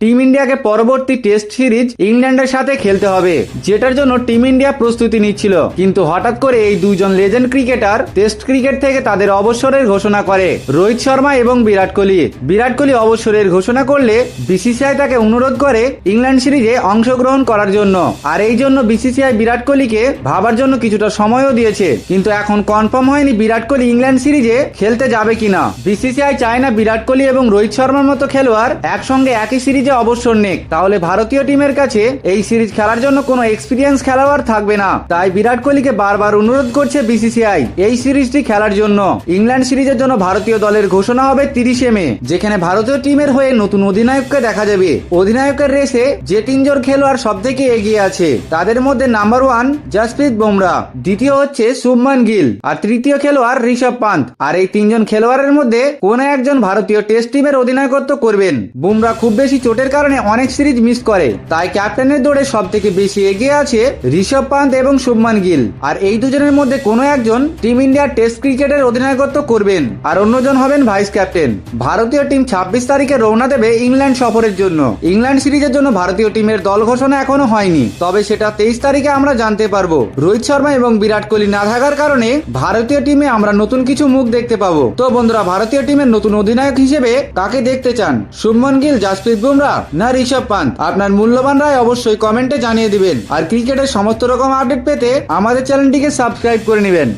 Team ইন্ডিয়াকে পরবর্তী test series ইংল্যান্ডের সাথে খেলতে হবে, যেটার জন্য টিম ইন্ডিয়া প্রস্তুতি নিচ্ছিল। কিন্তু হঠাৎ করে এই দুজন লেজেন্ড ক্রিকেটার টেস্ট ক্রিকেট থেকে তাদের অবসরের ঘোষণা করে। রোহিত শর্মা এবং বিরাট কোহলি। বিরাট কোহলি অবসরের ঘোষণা করলে বিসিসিআই তাকে অনুরোধ করে ইংল্যান্ড সিরিজে অংশগ্রহণ করার জন্য। আর এই জন্য বিসিসিআই বিরাট কোহলিকে ভাবার জন্য কিছুটা সময়ও দিয়েছে। কিন্তু এখন কনফার্ম হয়নি বিরাট কোহলি ইংল্যান্ড সিরিজে খেলতে যাবে কিনা। বিসিসিআই চায় না বিরাট কোহলি এবং রোহিত শর্মার মতো খেলোয়াড় একসঙ্গে একই সিরিজে অবসর নেক। তাহলে ভারতীয় টিমের কাছে এই সিরিজ খেলার জন্য কোনো এক্সপিরিয়েন্স খেলোয়াড় থাকবে না। তাই বিরাট কোহলিকে বারবার অনুরোধ করছে বিসিসিআই এই সিরিজটি খেলার জন্য। ইংল্যান্ড সিরিজের জন্য ভারতীয় দলের ঘোষণা হবে তিরিশে মে, যেখানে ভারতীয় টিমের হয়ে নতুন অধিনায়ককে দেখা যাবে। অধিনায়কের রেসে যে তিনজন খেলোয়াড় সব থেকে এগিয়ে আছে, তাদের মধ্যে নাম্বার ওয়ান জাসপ্রীত বুমরা, দ্বিতীয় হচ্ছে শুভমান গিল, আর তৃতীয় খেলোয়াড় ঋষভ পান্ত আর এই তিনজন খেলোয়াড়ের মধ্যে কোন একজন ভারতীয় টেস্ট টিমের অধিনায়কত্ব করবেন। বুমরা খুব বেশি চোটের কারণে অনেক সিরিজ মিস করে। তাই ক্যাপ্টেনের দৌড়ে সব থেকে বেশি এগিয়ে আছে ঋষভ পান্ত এবং শুভমান গিল। আর এই দুজনের মধ্যে কোনো একজন টিম ইন্ডিয়ার টেস্ট ক্রিকেটের অধিনায়কত্ব করবেন। আর অন্যজন হবেন ভাইস ক্যাপ্টেন। ভারতীয় টিম ছাব্বিশ তারিখে রওনা দেবে ইংল্যান্ড সফরের জন্য। ইংল্যান্ড সিরিজের জন্য ভারতীয় টিমের দল ঘোষণা এখনও হয়নি। তবে সেটা তেইশ তারিখে আমরা জানতে পারব। রোহিত শর্মা এবং বিরাট কোহলি না থাকার কারণে ভারতীয় টিমে আমরা নতুন কিছু মুখ দেখতে পাবো। তো বন্ধুরা, ভারতীয় টিমের নতুন অধিনায়ক হিসেবে কাকে দেখতে চান? শুভমন গিল, জাসপ্রীত বুমরা না ঋষভ পান্ত। আপনার মূল্যবান রায় অবশ্যই কমেন্টে জানিয়ে দিবেন। আর ক্রিকেটের সমস্ত রকম আপডেট পেতে আমাদের চ্যানেলটিকে সাবস্ক্রাইব করে নেবেন।